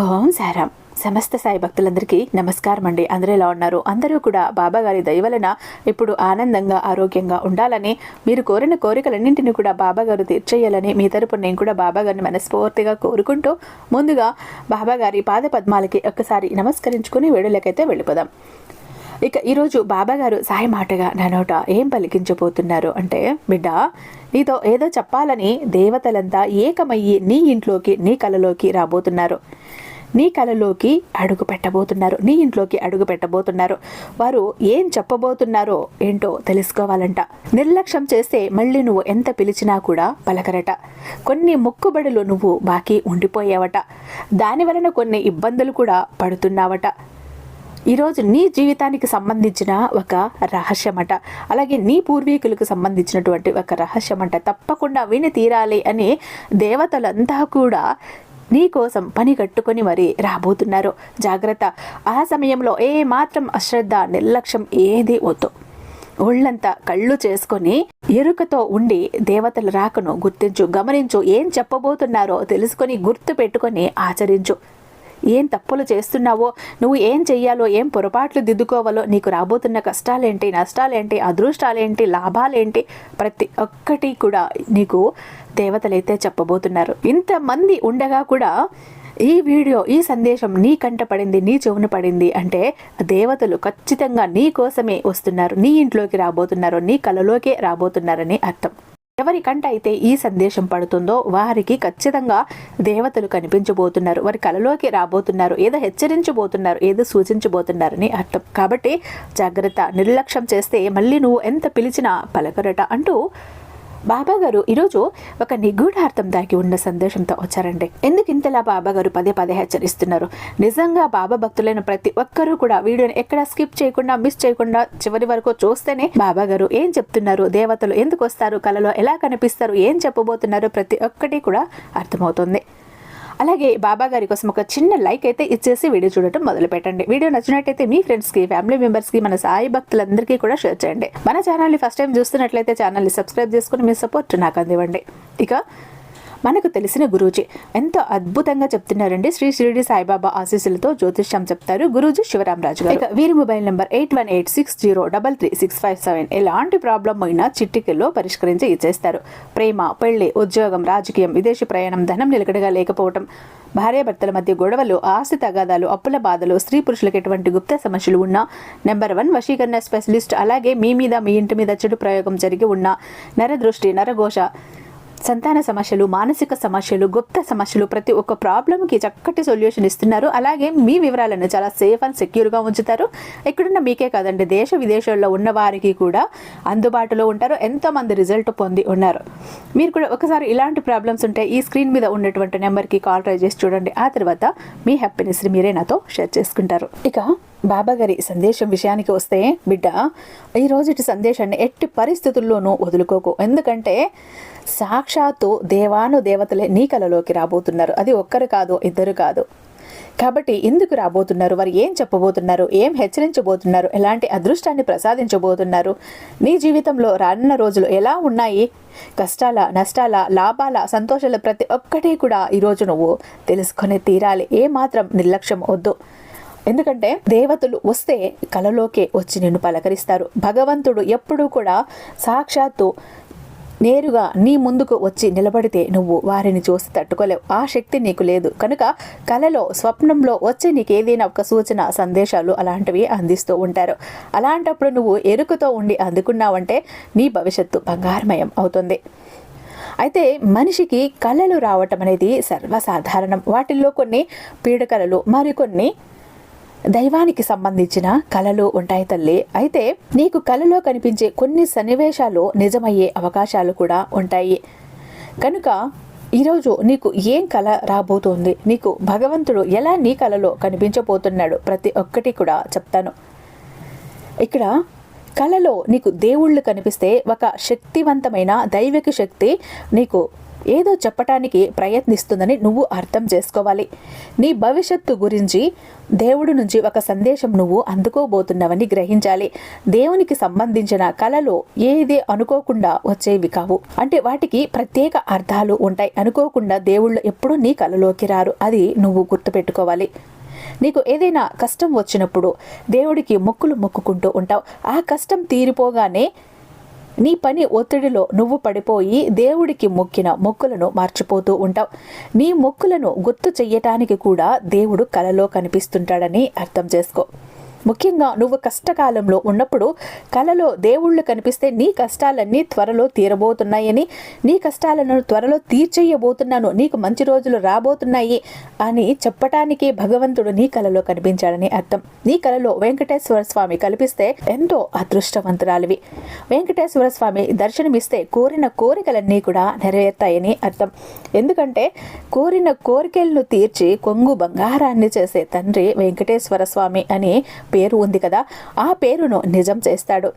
ఓం సారాం. సమస్త సాయి భక్తులందరికీ నమస్కారం అండి అందరూ ఎలా ఉన్నారు? అందరూ కూడా బాబా గారి వలన ఇప్పుడు ఆనందంగా ఆరోగ్యంగా ఉండాలని మీరు కోరిన కోరికలన్నింటినీ కూడా బాబా గారు తీర్చేయాలని మీ తరపున నేను కూడా బాబా గారిని మనస్ఫూర్తిగా కోరుకుంటూ ముందుగా బాబా గారి పాద పద్మాలకి ఒక్కసారి నమస్కరించుకుని వేడులకైతే వెళ్ళిపోదాం. ఇక ఈరోజు బాబాగారు సాయి మాటగా నా నోట ఏం పలికించబోతున్నారు అంటే బిడ్డ నీతో ఏదో చెప్పాలని దేవతలంతా ఏకమయ్యి నీ ఇంట్లోకి నీ కలలోకి రాబోతున్నారు. నీ కలలోకి అడుగు పెట్టబోతున్నారు. నీ ఇంట్లోకి అడుగు పెట్టబోతున్నారు. వారు ఏం చెప్పబోతున్నారో ఏంటో తెలుసుకోవాలంట. నిర్లక్ష్యం చేస్తే మళ్ళీ నువ్వు ఎంత పిలిచినా కూడా పలకరట. కొన్ని మొక్కుబడులు నువ్వు బాకీ ఉండిపోయావట. దాని వలన కొన్ని ఇబ్బందులు కూడా పడుతున్నావట. ఈరోజు నీ జీవితానికి సంబంధించిన ఒక రహస్యమట. అలాగే నీ పూర్వీకులకు సంబంధించినటువంటి ఒక రహస్యమట. తప్పకుండా విని తీరాలి అని దేవతలంతా కూడా నీకోసం పని కట్టుకొని మరి రాబోతున్నారు. జాగ్రత్త. ఆ సమయంలో ఏ మాత్రం అశ్రద్ధ నిర్లక్ష్యం ఏది వద్దు. ఒళ్ళంతా కళ్ళు చేసుకొని ఎరుకతో ఉండి దేవతల రాకను గుర్తించు గమనించు ఏం చెప్పబోతున్నారో తెలుసుకొని గుర్తు పెట్టుకొని ఆచరించు. ఏం తప్పులు చేస్తున్నావో నువ్వు ఏం చెయ్యాలో ఏం పొరపాట్లు దిద్దుకోవాలో నీకు రాబోతున్న కష్టాలేంటి నష్టాలేంటి అదృష్టాలేంటి లాభాలేంటి ప్రతి ఒక్కటి కూడా నీకు దేవతలైతే చెప్పబోతున్నారు. ఇంతమంది ఉండగా కూడా ఈ వీడియో ఈ సందేశం నీ కంట పడింది నీ చెవున పడింది అంటే దేవతలు ఖచ్చితంగా నీ కోసమే వస్తున్నారు నీ ఇంట్లోకి రాబోతున్నారు నీ కలలోకే రాబోతున్నారని అర్థం. ఎవరికంటైతే ఈ సందేశం పడుతుందో వారికి ఖచ్చితంగా దేవతలు కనిపించబోతున్నారు. వారి కలలోకి రాబోతున్నారు. ఏదో హెచ్చరించబోతున్నారు ఏదో సూచించబోతున్నారని అర్థం. కాబట్టి జాగ్రత్త నిర్లక్ష్యం చేస్తే మళ్ళీ నువ్వు ఎంత పిలిచినా పలకరట అంటూ బాబా గారు ఈరోజు ఒక నిగూఢార్థం దాగి ఉన్న సందేశంతో వచ్చారండి. ఎందుకు ఇంతలా బాబా గారు పదే పదే హెచ్చరిస్తున్నారు? నిజంగా బాబా భక్తులైన ప్రతి ఒక్కరూ కూడా వీడియోని ఎక్కడ స్కిప్ చేయకుండా మిస్ చేయకుండా చివరి వరకు చూస్తేనే బాబా గారు ఏం చెప్తున్నారు? దేవతలు ఎందుకు వస్తారు? కలలో ఎలా కనిపిస్తారు? ఏం చెప్పబోతున్నారు? ప్రతి ఒక్కటి కూడా అర్థమవుతుంది. అలాగే బాబా గారి కోసం ఒక చిన్న లైక్ అయితే ఇచ్చేసి వీడియో చూడటం మొదలు పెట్టండి వీడియో నచ్చినట్టయితే మీ ఫ్రెండ్స్కి ఫ్యామిలీ మెంబర్స్కి మన సాయి భక్తులందరికీ కూడా షేర్ చేయండి. మన ఛానల్ని ఫస్ట్ టైం చూస్తున్నట్లయితే ఛానల్ని సబ్స్క్రైబ్ చేసుకుని మీ సపోర్ట్ నాకు అందివ్వండి. ఇక మనకు తెలిసిన గురూజీ. ఎంతో అద్భుతంగా చెప్తున్నారండి. శ్రీ షిరిడి సాయిబాబా ఆశీస్సులతో జ్యోతిష్యం చెప్తారు గురూజీ శివరామరాజు గారు. ఇక వీరి mobile number eight one eight six zero double three six five seven. ఎలాంటి ప్రాబ్లం అయినా చిట్టికల్లో పరిష్కరించి ఇచ్చేస్తారు. ప్రేమ పెళ్ళి ఉద్యోగం రాజకీయం విదేశీ ప్రయాణం ధనం నిలకడగా లేకపోవటం భార్యాభర్తల మధ్య గొడవలు ఆస్తి తగాదాలు అప్పుల బాధలు స్త్రీ పురుషులకు ఎటువంటి గుప్త సమస్యలు ఉన్నా నెంబర్ వన్ వశీకరణ స్పెషలిస్ట్ అలాగే మీ మీద మీ ఇంటి మీద చెడు ప్రయోగం జరిగి ఉన్న నరదృష్టి నరఘోష సంతాన సమస్యలు మానసిక సమస్యలు గుప్త సమస్యలు ప్రతి ఒక్క ప్రాబ్లంకి చక్కటి సొల్యూషన్ ఇస్తున్నారు. అలాగే మీ వివరాలను చాలా సేఫ్ అండ్ సెక్యూర్గా ఉంచుతారు. ఇక్కడున్న మీకే కాదండి దేశ విదేశాల్లో ఉన్న వారికి కూడా అందుబాటులో ఉంటారు. ఎంతోమంది రిజల్ట్ పొంది ఉన్నారు. మీరు కూడా ఒకసారి ఇలాంటి ప్రాబ్లమ్స్ ఉంటే ఈ స్క్రీన్ మీద ఉన్నటువంటి నెంబర్కి కాల్ ట్రై చేసి చూడండి. ఆ తర్వాత మీ హ్యాపీనెస్ని మీరే నాతో షేర్ చేసుకుంటారు. ఇక బాబాగారి సందేశం విషయానికి వస్తే బిడ్డ ఈ రోజుటి సందేశాన్ని ఎట్టి పరిస్థితుల్లోనూ వదులుకోకు. ఎందుకంటే సాక్షాత్తు దేవాను దేవతలే నీ కలలోకి రాబోతున్నారు. అది ఒక్కరు కాదు ఇద్దరు కాదు. కాబట్టి ఎందుకు రాబోతున్నారు? వారు ఏం చెప్పబోతున్నారు? ఏం హెచ్చరించబోతున్నారు? ఎలాంటి అదృష్టాన్ని ప్రసాదించబోతున్నారు? నీ జీవితంలో రానున్న రోజులు ఎలా ఉన్నాయి? కష్టాల నష్టాల లాభాల సంతోషాల ప్రతి ఒక్కటి కూడా ఈరోజు నువ్వు తెలుసుకొని తీరాలి. ఏమాత్రం నిర్లక్ష్యం వద్దు. ఎందుకంటే దేవతలు వస్తే కలలోకే వచ్చి నిన్ను పలకరిస్తారు. భగవంతుడు ఎప్పుడూ కూడా సాక్షాత్తు నేరుగా నీ ముందుకు వచ్చి నిలబడితే నువ్వు వారిని చూసి తట్టుకోలేవు. ఆ శక్తి నీకు లేదు. కనుక కలలో స్వప్నంలో వచ్చి నీకు ఏదైనా ఒక సూచన సందేశాలు అలాంటివి అందిస్తూ ఉంటారు. అలాంటప్పుడు నువ్వు ఎరుకుతో ఉండి అందుకున్నావంటే నీ భవిష్యత్తు బంగారమయం అవుతుంది. అయితే మనిషికి కళలు రావటం అనేది సర్వసాధారణం. వాటిల్లో కొన్ని పీడకలలు మరికొన్ని దైవానికి సంబంధించిన కళలు ఉంటాయి తల్లి. అయితే నీకు కళలో కనిపించే కొన్ని సన్నివేశాలు నిజమయ్యే అవకాశాలు కూడా ఉంటాయి. కనుక ఈరోజు నీకు ఏం కళ రాబోతోంది? నీకు భగవంతుడు ఎలా నీ కళలో కనిపించబోతున్నాడు? ప్రతి ఒక్కటి కూడా చెప్తాను. ఇక్కడ కళలో నీకు దేవుళ్ళు కనిపిస్తే ఒక శక్తివంతమైన దైవిక శక్తి నీకు ఏదో చెప్పటానికి ప్రయత్నిస్తుందని నువ్వు అర్థం చేసుకోవాలి. నీ భవిష్యత్తు గురించి దేవుడి నుంచి ఒక సందేశం నువ్వు అందుకోబోతున్నావని గ్రహించాలి. దేవునికి సంబంధించిన కళలో ఏది అనుకోకుండా వచ్చేవి కావు. అంటే వాటికి ప్రత్యేక అర్థాలు ఉంటాయి. అనుకోకుండా దేవుళ్ళు ఎప్పుడూ నీ కళలోకి రారు. అది నువ్వు గుర్తుపెట్టుకోవాలి. నీకు ఏదైనా కష్టం వచ్చినప్పుడు దేవుడికి మొక్కులు మొక్కుకుంటూ ఉంటావు. ఆ కష్టం తీరిపోగానే నీ పని ఒత్తిడిలో నువ్వు పడిపోయి దేవుడికి మొక్కిన మొక్కులను మార్చిపోతూ ఉంటావు. నీ మొక్కులను గుర్తు చెయ్యటానికి కూడా దేవుడు కలలో కనిపిస్తుంటాడని అర్థం చేసుకో. ముఖ్యంగా నువ్వు కష్టకాలంలో ఉన్నప్పుడు కలలో దేవుళ్ళు కనిపిస్తే నీ కష్టాలన్నీ త్వరలో తీరబోతున్నాయని నీ కష్టాలను త్వరలో తీర్చేయబోతున్నాను నీకు మంచి రోజులు రాబోతున్నాయి అని చెప్పటానికి భగవంతుడు నీ కలలో కనిపించాడని అర్థం. నీ కలలో వెంకటేశ్వర స్వామి కల్పిస్తే ఎంతో అదృష్టవంతురాలివి. వెంకటేశ్వర స్వామి దర్శనమిస్తే కోరిన కోరికలన్నీ కూడా నెరవేర్తాయని అర్థం. ఎందుకంటే కోరిన కోరికలను తీర్చి కొంగు బంగారాన్ని చేసే తండ్రి వెంకటేశ్వర స్వామి అని పేరు ఉంది కదా ఆ పేరును నిజం చేస్తాడు.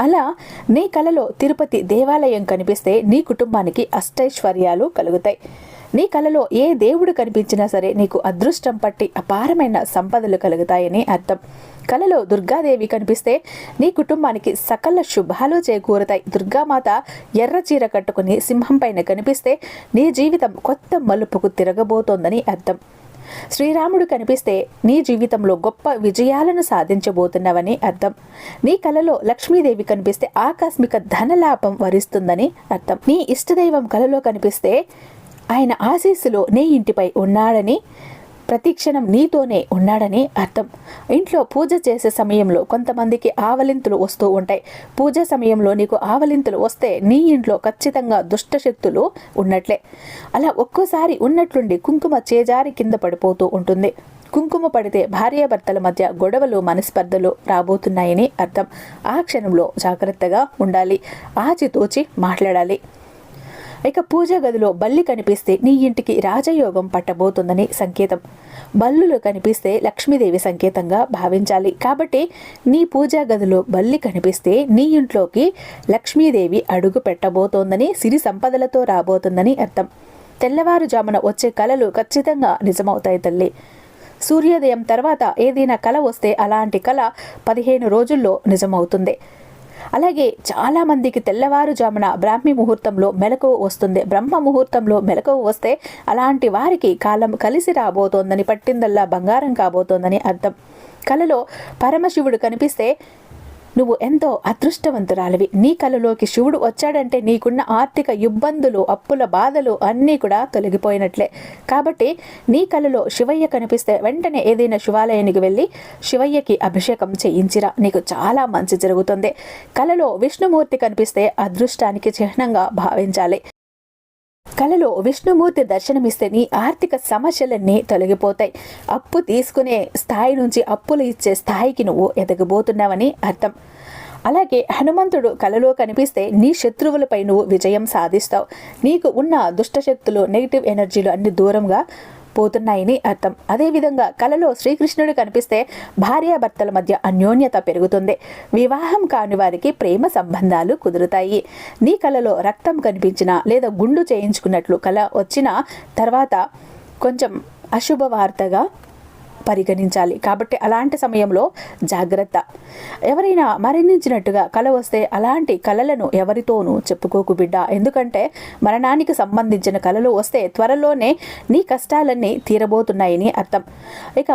అలా నీ కలలో తిరుపతి దేవాలయం కనిపిస్తే నీ కుటుంబానికి అష్టైశ్వర్యాలు కలుగుతాయి. నీ కలలో ఏ దేవుడు కనిపించినా సరే నీకు అదృష్టం పట్టి అపారమైన సంపదలు కలుగుతాయని అర్థం. కలలో దుర్గాదేవి కనిపిస్తే నీ కుటుంబానికి సకల శుభాలు చేకూరుతాయి. దుర్గామాత ఎర్ర చీర కట్టుకుని సింహం పైన కనిపిస్తే నీ జీవితం కొత్త మలుపుకు తిరగబోతోందని అర్థం. శ్రీరాముడు కనిపిస్తే నీ జీవితంలో గొప్ప విజయాలను సాధించబోతున్నావని అర్థం. నీ కలలో లక్ష్మీదేవి కనిపిస్తే ఆకస్మిక ధనలాభం వరిస్తుందని అర్థం. నీ ఇష్టదైవం కలలో కనిపిస్తే ఆయన ఆశీస్సులో నీ ఇంటిపై ఉన్నాడని ప్రతిక్షణం నీతోనే ఉన్నాడని అర్థం. ఇంట్లో పూజ చేసే సమయంలో కొంతమందికి ఆవలింతులు వస్తూ ఉంటాయి. పూజ సమయంలో నీకు ఆవలింతులు వస్తే నీ ఇంట్లో ఖచ్చితంగా దుష్టశక్తులు ఉన్నట్లే. అలా ఒక్కోసారి ఉన్నట్లుండి కుంకుమ చేజారి కింద పడిపోతూ ఉంటుంది. కుంకుమ పడితే భార్యాభర్తల మధ్య గొడవలు మనస్పర్ధలు రాబోతున్నాయని అర్థం. ఆ క్షణంలో జాగ్రత్తగా ఉండాలి. ఆచితూచి మాట్లాడాలి. ఇక పూజా గదిలో బల్లి కనిపిస్తే నీ ఇంటికి రాజయోగం పట్టబోతుందని సంకేతం. బల్లులు కనిపిస్తే లక్ష్మీదేవి సంకేతంగా భావించాలి. కాబట్టి నీ పూజా గదిలో బల్లి కనిపిస్తే నీ ఇంట్లోకి లక్ష్మీదేవి అడుగు పెట్టబోతోందని సిరి సంపదలతో రాబోతుందని అర్థం. తెల్లవారుజామున వచ్చే కళలు ఖచ్చితంగా నిజమవుతాయి తల్లి. సూర్యోదయం తర్వాత ఏదైనా కళ వస్తే అలాంటి కళ పదిహేను రోజుల్లో నిజమవుతుంది. అలాగే చాలామందికి తెల్లవారుజామున బ్రాహ్మీ ముహూర్తంలో మెలకువ వస్తుంది. బ్రహ్మ ముహూర్తంలో మెలకువ వస్తే అలాంటి వారికి కాలం కలిసి రాబోతోందని పట్టిందల్లా బంగారం కాబోతోందని అర్థం. కలలో పరమశివుడు కనిపిస్తే నువ్వు ఎంతో అదృష్టవంతురాలివి. నీ కలలోకి శివుడు వచ్చాడంటే నీకున్న ఆర్థిక ఇబ్బందులు అప్పుల బాధలు అన్నీ కూడా తొలగిపోయినట్లే. కాబట్టి నీ కలలో శివయ్య కనిపిస్తే వెంటనే ఏదైనా శివాలయానికి వెళ్ళి శివయ్యకి అభిషేకం చేయించిరా. నీకు చాలా మంచి జరుగుతుంది. కలలో విష్ణుమూర్తి కనిపిస్తే అదృష్టానికి చిహ్నంగా భావించాలి. కళలో విష్ణుమూర్తి దర్శనమిస్తేని ఆర్థిక సమస్యలన్నీ తొలగిపోతాయి. అప్పు తీసుకునే స్థాయి నుంచి అప్పులు ఇచ్చే స్థాయికి నువ్వు ఎదగబోతున్నావని అర్థం. అలాగే హనుమంతుడు కలలో కనిపిస్తే నీ శత్రువులపై నువ్వు విజయం సాధిస్తావు. నీకు ఉన్న దుష్టశక్తులు నెగిటివ్ ఎనర్జీలు అన్ని దూరంగా పోతున్నాయని అర్థం. అదేవిధంగా కలలో శ్రీకృష్ణుడు కనిపిస్తే భార్యాభర్తల మధ్య అన్యోన్యత పెరుగుతుంది. వివాహం కాని వారికి ప్రేమ సంబంధాలు కుదురుతాయి. నీ కలలో రక్తం కనిపించినా లేదా గుండు చేయించుకున్నట్లు కళ వచ్చిన తర్వాత కొంచెం అశుభ వార్తగా పరిగణించాలి. కాబట్టి అలాంటి సమయంలో జాగ్రత్త. ఎవరైనా మరణించినట్టుగా కళ వస్తే అలాంటి కళలను ఎవరితోనూ చెప్పుకోకు బిడ్డ. ఎందుకంటే మరణానికి సంబంధించిన కళలు వస్తే త్వరలోనే నీ కష్టాలన్నీ తీరబోతున్నాయని అర్థం. ఇక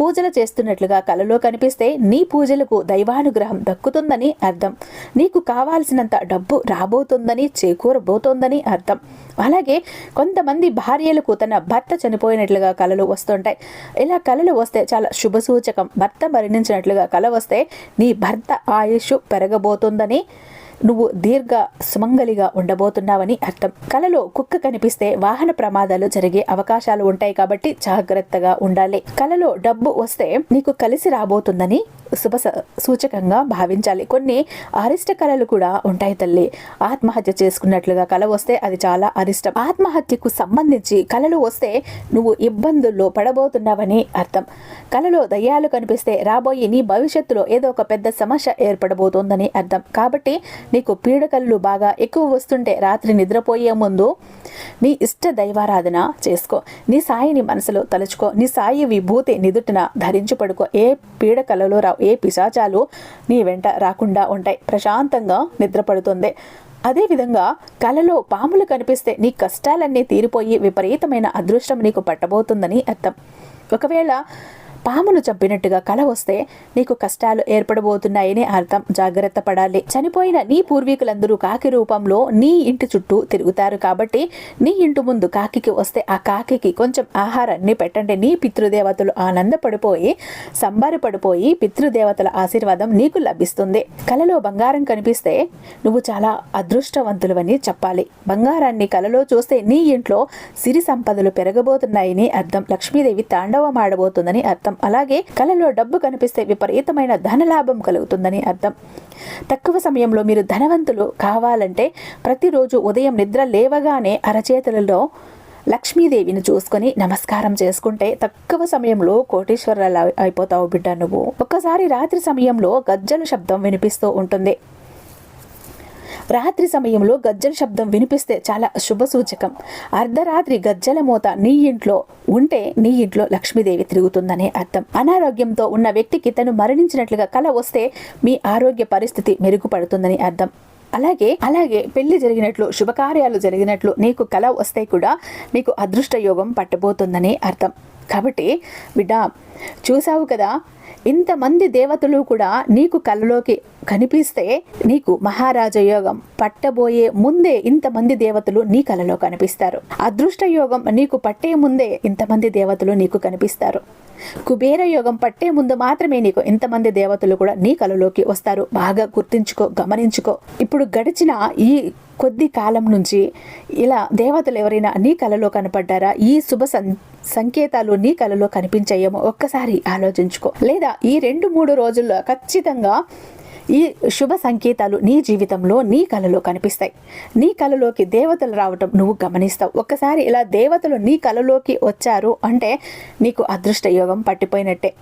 పూజలు చేస్తున్నట్లుగా కలలో కనిపిస్తే నీ పూజలకు దైవానుగ్రహం దక్కుతుందని అర్థం. నీకు కావాల్సినంత డబ్బు రాబోతుందని చేకూరబోతోందని అర్థం. అలాగే కొంతమంది భార్యలకు తన భర్త చనిపోయినట్లుగా కళలు వస్తుంటాయి. ఇలా కళలు వస్తే చాలా శుభసూచకం. భర్త మరణించినట్లుగా కళ వస్తే నీ భర్త ఆయుష్ పెరగబోతుందని నువ్వు దీర్ఘ సుమంగలిగా ఉండబోతున్నావని అర్థం. కలలో కుక్క కనిపిస్తే వాహన ప్రమాదాలు జరిగే అవకాశాలు ఉంటాయి కాబట్టి జాగ్రత్తగా ఉండాలి. కలలో డబ్బు వస్తే నీకు కలిసి రాబోతుందని శుభ స- సూచకంగా భావించాలి. కొన్ని అరిష్ట కళలు కూడా ఉంటాయి తల్లి. ఆత్మహత్య చేసుకున్నట్లుగా కళ వస్తే అది చాలా అరిష్టం. ఆత్మహత్యకు సంబంధించి కళలు వస్తే నువ్వు ఇబ్బందుల్లో పడబోతున్నావని అర్థం. కళలో దయ్యాలు కనిపిస్తే రాబోయే నీ భవిష్యత్తులో ఏదో ఒక పెద్ద సమస్య ఏర్పడబోతోందని అర్థం. కాబట్టి నీకు పీడకల్లు బాగా ఎక్కువ వస్తుంటే రాత్రి నిద్రపోయే ముందు నీ ఇష్ట దైవారాధన చేసుకో. నీ సాయిని మనసులో తలుచుకో. నీ సాయి విభూతి నిదుటిన ధరించి పడుకో. ఏ పీడకలలో రావు ఏ పిశాచాలు నీ వెంట రాకుండా ఉంటాయి. ప్రశాంతంగా నిద్రపడుతుంది. అదేవిధంగా కలలో పాములు కనిపిస్తే నీ కష్టాలన్నీ తీరిపోయి విపరీతమైన అదృష్టం నీకు పట్టబోతుందని అర్థం. ఒకవేళ పామును చంపినట్టుగా కల వస్తే నీకు కష్టాలు ఏర్పడబోతున్నాయని అర్థం. జాగ్రత్త పడాలి. చనిపోయిన నీ పూర్వీకులందరూ కాకి రూపంలో నీ ఇంటి చుట్టూ తిరుగుతారు కాబట్టి నీ ఇంటి ముందు కాకికి వస్తే ఆ కాకికి కొంచెం ఆహారాన్ని పెట్టండి. నీ పితృదేవతలు ఆనందపడిపోయి సంబరపడిపోయి పితృదేవతల ఆశీర్వాదం నీకు లభిస్తుంది. కలలో బంగారం కనిపిస్తే నువ్వు చాలా అదృష్టవంతులవని చెప్పాలి. బంగారాన్ని కలలో చూస్తే నీ ఇంట్లో సిరి సంపదలు పెరగబోతున్నాయని అర్థం. లక్ష్మీదేవి తాండవం ఆడబోతుందని అర్థం. అలాగే కలలో డబ్బు కనిపిస్తే విపరీతమైన ధనలాభం కలుగుతుందని అర్థం. తక్కువ సమయంలో మీరు ధనవంతులు కావాలంటే ప్రతిరోజు ఉదయం నిద్ర లేవగానే అరచేతులలో లక్ష్మీదేవిని చూసుకొని నమస్కారం చేసుకుంటే తక్కువ సమయంలో కోటీశ్వరాలు అయిపోతావు బిడ్డ నువ్వు. ఒక్కసారి రాత్రి సమయంలో గజ్జల శబ్దం వినిపిస్తూ ఉంటుంది. రాత్రి సమయంలో గజ్జల శబ్దం వినిపిస్తే చాలా శుభ సూచకం అర్ధరాత్రి గజ్జల మోత నీ ఇంట్లో ఉంటే నీ ఇంట్లో లక్ష్మీదేవి తిరుగుతుందనే అర్థం. అనారోగ్యంతో ఉన్న వ్యక్తికి తను మరణించినట్లుగా కల వస్తే మీ ఆరోగ్య పరిస్థితి మెరుగుపడుతుందని అర్థం. అలాగే అలాగే పెళ్ళి జరిగినట్లు శుభకార్యాలు జరిగినట్లు నీకు కల వస్తే కూడా నీకు అదృష్ట యోగం పట్టబోతుందని అర్థం. కాబట్టి బిడ్డ చూసావు కదా ఇంతమంది దేవతలు కూడా నీకు కళ్ళలోకి కనిపిస్తే నీకు మహారాజ యోగం పట్టబోయే ముందే ఇంతమంది దేవతలు నీ కలలో కనిపిస్తారు. అదృష్ట యోగం నీకు పట్టే ముందే ఇంతమంది దేవతలు నీకు కనిపిస్తారు. కుబేర యోగం పట్టే ముందు మాత్రమే నీకు ఇంతమంది దేవతలు కూడా నీ కలలోకి వస్తారు. బాగా గుర్తించుకో గమనించుకో. ఇప్పుడు గడిచిన ఈ కొద్ది కాలం నుంచి ఇలా దేవతలు ఎవరైనా నీ కలలో కనపడ్డారా? ఈ శుభ సం సంకేతాలు నీ కలలో కనిపించాయేమో? ఒక్కసారి ఆలోచించుకో. లేదా ఈ రెండు మూడు రోజుల్లో ఖచ్చితంగా ఈ శుభ సంకేతాలు నీ జీవితంలో నీ కలలో కనిపిస్తాయి. నీ కలలోకి దేవతలు రావటం నువ్వు గమనిస్తావు. ఒక్కసారి ఇలా దేవతలు నీ కలలోకి వచ్చారు అంటే నీకు అదృష్ట యోగం పట్టిపోయినట్టే.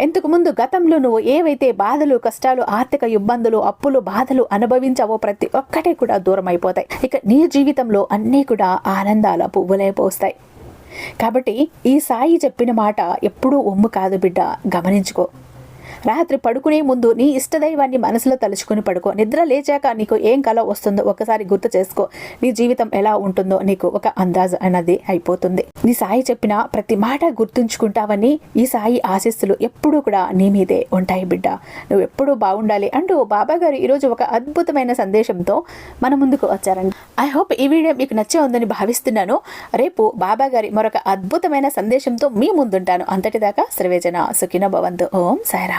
ఇంతకుముందు గతంలో నువ్వు ఏవైతే బాధలు కష్టాలు ఆర్థిక ఇబ్బందులు అప్పులు బాధలు అనుభవించావో ప్రతి ఒక్కటే కూడా దూరం అయిపోతాయి ఇక నీ జీవితంలో అన్నీ కూడా ఆనందాల పువ్వులే పోస్తాయి. కాబట్టి ఈ సాయి చెప్పిన మాట ఎప్పుడూ ఒమ్ము కాదు బిడ్డ గమనించుకో. రాత్రి పడుకునే ముందు నీ ఇష్టదైవాన్ని మనసులో తలుచుకుని పడుకో. నిద్ర లేచాక నీకు ఏం కల వస్తుందో ఒకసారి గుర్తు చేసుకో. నీ జీవితం ఎలా ఉంటుందో నీకు ఒక అందాజు అన్నది అయిపోతుంది. నీ సాయి చెప్పిన ప్రతి మాట గుర్తుంచుకుంటావని ఈ సాయి ఆశీస్సులు ఎప్పుడూ కూడా నీ మీదే ఉంటాయి బిడ్డ. నువ్వు ఎప్పుడూ బాగుండాలి అంటూ బాబా గారు ఈరోజు ఒక అద్భుతమైన సందేశంతో మన ముందుకు వచ్చారండి. ఐ హోప్ ఈ వీడియో మీకు నచ్చే ఉందని భావిస్తున్నాను. రేపు బాబా గారి మరొక అద్భుతమైన సందేశంతో మీ ముందుంటాను. అంతటిదాకా సర్వేజన సుఖిన భవంతు. ఓం సాయిరామ్.